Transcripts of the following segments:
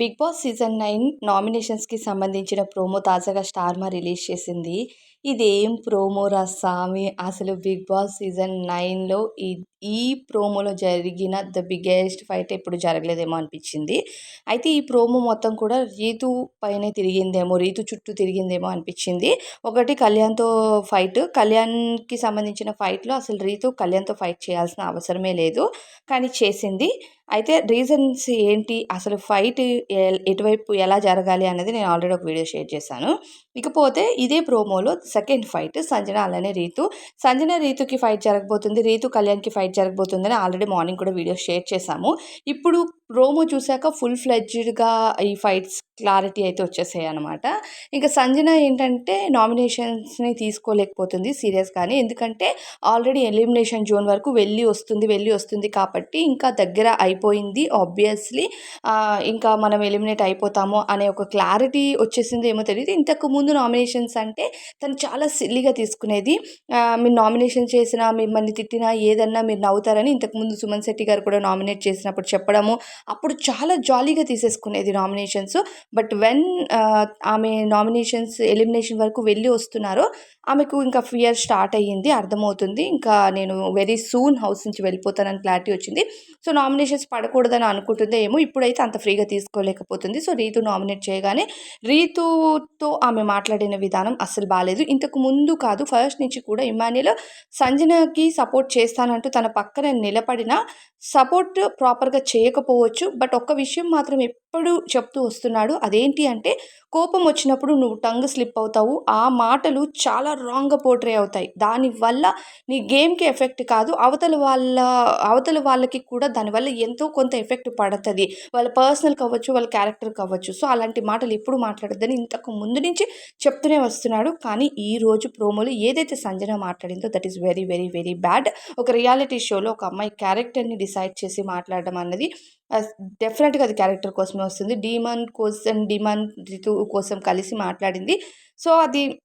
Big boss season nine నామినేషన్స్కి సంబంధించిన promo తాజాగా స్టార్మా రిలీజ్ చేసింది. ఇదేం ప్రోమోరా స్వామి అసలు బిగ్ బాస్ సీజన్ నైన్లో ఈ ఈ ప్రోమోలో జరిగిన ద బిగ్గెస్ట్ ఫైట్ ఎప్పుడు జరగలేదేమో అనిపించింది. అయితే ఈ ప్రోమో మొత్తం కూడా రీతు పైనే తిరిగిందేమో రీతు చుట్టూ తిరిగిందేమో అనిపించింది. ఒకటి కళ్యాణ్తో ఫైట్ కళ్యాణ్కి సంబంధించిన ఫైట్లో అసలు రీతు కళ్యాణ్తో ఫైట్ చేయాల్సిన అవసరమే లేదు. కానీ చేసింది అయితే రీజన్స్ ఏంటి? అసలు ఫైట్ ఎటువైపు ఎలా జరగాలి అనేది నేను ఆల్రెడీ ఒక వీడియో షేర్ చేశాను. ఇకపోతే ఇదే ప్రోమోలో సెకండ్ ఫైట్ సంజన అలానే రీతు. సంజన రీతుకి ఫైట్ జరగబోతుంది రీతు కళ్యాణ్కి ఫైట్ జరగబోతుందని ఆల్రెడీ మార్నింగ్ కూడా వీడియో షేర్ చేశాము. ఇప్పుడు ప్రోమో చూశాక ఫుల్ ఫ్లెడ్జ్డ్గా ఈ ఫైట్స్ క్లారిటీ అయితే వచ్చేసాయి అనమాట ఇంకా సంజన ఏంటంటే నామినేషన్స్ని తీసుకోలేకపోతుంది సీరియస్ కానీ ఎందుకంటే ఆల్రెడీ ఎలిమినేషన్ జోన్ వరకు వెళ్ళి వస్తుంది వెళ్ళి వస్తుంది కాబట్టి ఇంకా దగ్గర అయిపోయింది ఆబ్వియస్లీ. ఇంకా మనం ఎలిమినేట్ అయిపోతాము అనే ఒక క్లారిటీ వచ్చేసింది ఏమో తెలియదు ఇంతకు ముందు నామినేషన్స్ అంటే తను చాలా సిల్లీగా తీసుకునేది. మీరు నామినేషన్ చేసినా మిమ్మల్ని తిట్టినా ఏదన్నా మీరు నవ్వుతారని ఇంతకుముందు సుమన్ శెట్టి గారు కూడా నామినేట్ చేసినప్పుడు చెప్పడము అప్పుడు చాలా జాలీగా తీసేసుకునేది నామినేషన్స్. బట్ వెన్ ఆమె నామినేషన్స్ ఎలిమినేషన్ వరకు వెళ్ళి వస్తున్నారో ఆమెకు ఇంకా ఫియర్ స్టార్ట్ అయ్యింది అర్థమవుతుంది. ఇంకా నేను వెరీ సూన్ హౌస్ నుంచి వెళ్ళిపోతానని క్లారిటీ వచ్చింది. సో నామినేషన్స్ పడకూడదని అనుకుంటుందే ఏమో ఇప్పుడైతే అంత ఫ్రీగా తీసుకోలేకపోతుంది. సో రీతు నామినేట్ చేయగానే రీతుతో ఆమె మాట్లాడిన విధానం అస్సలు బాగాలేదు ఇంతకు ముందు కాదు ఫస్ట్ నుంచి కూడా ఇమాన్యుల్ సంజనకి సపోర్ట్ చేస్తానంటూ తన పక్కన నిలబడిన సపోర్ట్ ప్రాపర్గా చేయకపోవచ్చు బట్ ఒక్క విషయం మాత్రం ఎప్పుడు చెప్తూ వస్తున్నాడు. అదేంటి అంటే కోపం వచ్చినప్పుడు నువ్వు టంగ్ స్లిప్ అవుతావు. ఆ మాటలు చాలా రాంగ్గా పోర్ట్రే అవుతాయి. దానివల్ల నీ గేమ్కి ఎఫెక్ట్ కాదు. అవతల వాళ్ళ అవతల వాళ్ళకి కూడా దానివల్ల ఎంతో కొంత ఎఫెక్ట్ పడుతుంది. వాళ్ళ పర్సనల్ కావచ్చు వాళ్ళ క్యారెక్టర్ కావచ్చు. సో అలాంటి మాటలు ఎప్పుడు మాట్లాడద్దని ఇంతకు ముందు నుంచి చెప్తూనే వస్తున్నాడు. కానీ ఈ రోజు ప్రోమోలో ఏదైతే Sanjana మాట్లాడిందో that is very very very bad ఒక రియాలిటీ షోలో ఒక అమ్మాయి క్యారెక్టర్ని డిసైడ్ చేసి మాట్లాడడం అన్నది డెఫినెట్గా అది క్యారెక్టర్ కోసమే వస్తుంది. డీమన్ కోసం డిమాన్ రితు కోసం కలిసి మాట్లాడింది. సో అది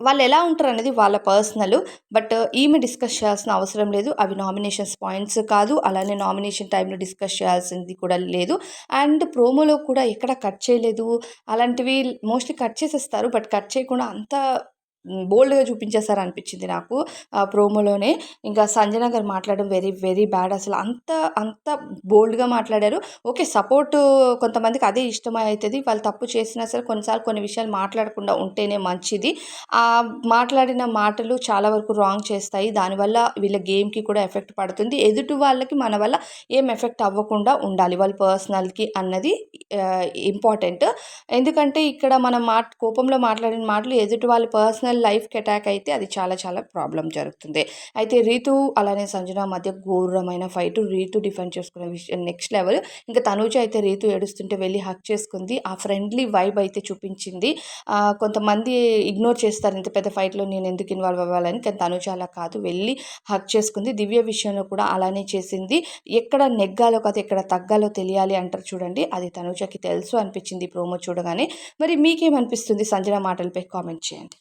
వాళ్ళు ఎలా ఉంటారు అనేది వాళ్ళ పర్సనల్. బట్ ఈమె డిస్కస్ చేయాల్సిన అవసరం లేదు. అవి నామినేషన్స్ పాయింట్స్ కాదు. అలానే నామినేషన్ టైంలో డిస్కస్ చేయాల్సింది కూడా లేదు. అండ్ ప్రోమోలో కూడా ఎక్కడ కట్ చేయలేదు. అలాంటివి మోస్ట్లీ కట్ చేసేస్తారు. బట్ కట్ చేయకుండా అంత బోల్డ్గా చూపించేసారు అనిపించింది నాకు ఆ ప్రోమోలోనే. ఇంకా సంజన గారు మాట్లాడడం వెరీ వెరీ బ్యాడ్ అసలు అంత అంత బోల్డ్గా మాట్లాడారు. ఓకే సపోర్ట్ కొంతమందికి అదే ఇష్టం అవుతుంది వాళ్ళు తప్పు చేసినా సరే కొన్నిసార్లు కొన్ని విషయాలు మాట్లాడకుండా ఉంటేనే మంచిది. ఆ మాట్లాడిన మాటలు చాలా వరకు రాంగ్ చేస్తాయి. దానివల్ల వీళ్ళ గేమ్కి కూడా ఎఫెక్ట్ పడుతుంది. ఎదుటి వాళ్ళకి మన వల్ల ఏం ఎఫెక్ట్ అవ్వకుండా ఉండాలి. వాళ్ళ పర్సనల్కి అన్నది ఇంపార్టెంట్ ఎందుకంటే ఇక్కడ మనం మాట కోపంలో మాట్లాడిన మాటలు ఎదుటి వాళ్ళ పర్సనల్ పర్సనల్ లైఫ్కి అటాక్ అయితే అది చాలా చాలా ప్రాబ్లం జరుగుతుంది. అయితే రీతు అలానే సంజన మధ్య ఘోరమైన ఫైట్ రీతు డిఫెండ్ చేసుకునే విషయం నెక్స్ట్ లెవెల్ ఇంకా తనూజ అయితే రీతు ఏడుస్తుంటే వెళ్ళి హక్ చేసుకుంది. ఆ ఫ్రెండ్లీ వైబ్ అయితే చూపించింది. కొంతమంది ఇగ్నోర్ చేస్తారు ఇంత పెద్ద ఫైట్లో నేను ఎందుకు ఇన్వాల్వ్ అవ్వాలని. కానీ తనుజ అలా కాదు. వెళ్ళి హక్ చేసుకుంది. దివ్య విషయంలో కూడా అలానే చేసింది. ఎక్కడ నెగ్గాలో కాదు ఎక్కడ తగ్గాలో తెలియాలి అంటారు చూడండి. అది తనుజకి తెలుసు అనిపించింది ప్రోమో చూడగానే. మరి మీకేమనిపిస్తుంది సంజన మాటలపై కామెంట్ చేయండి.